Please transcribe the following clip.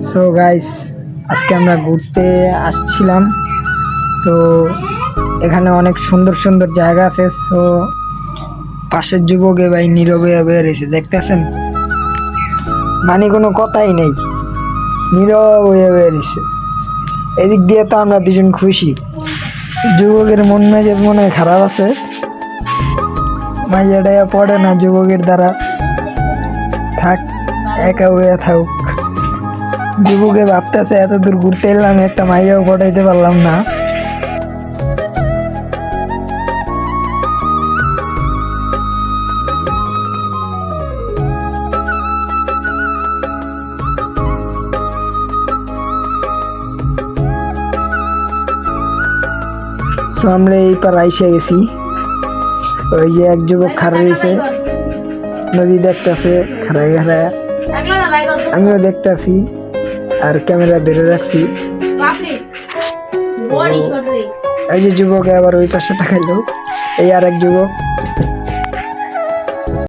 So guys আজকে আমরা ঘুরতে আসছিলাম। তো এখানে অনেক সুন্দর সুন্দর জায়গা আছে। সো পাশের যুবকে ভাই নীরবে বেরিয়েছে দেখতেছেন? মানে কোনো কথাই নেই। নীরব হয়ে বেরিয়েছে এদিক দিয়ে তো আমরা দুজন খুশি। যুবকের মন মেজাজ মনে খারাপ আছে। মাইয়াটা পড়ে না, যুবকের দ্বারা থাক, একা হয়ে থাকুক। যুবকে ভাবতেছে এত দূর ঘুরতে এলাম একটা মাইয়াও পটাইতে পারলাম না সো আমরা এই পার আইসে গেছি ওই যে এক যুবক খাড়া রয়েছে নদী দেখতেছে খাড়ায় খাড়ায় আমিও দেখতেছি আর ক্যামেরা ধরে রাখছি। এই যে যুবক আবার ওই পাশে তাকাইলো। এই আর এক যুবক।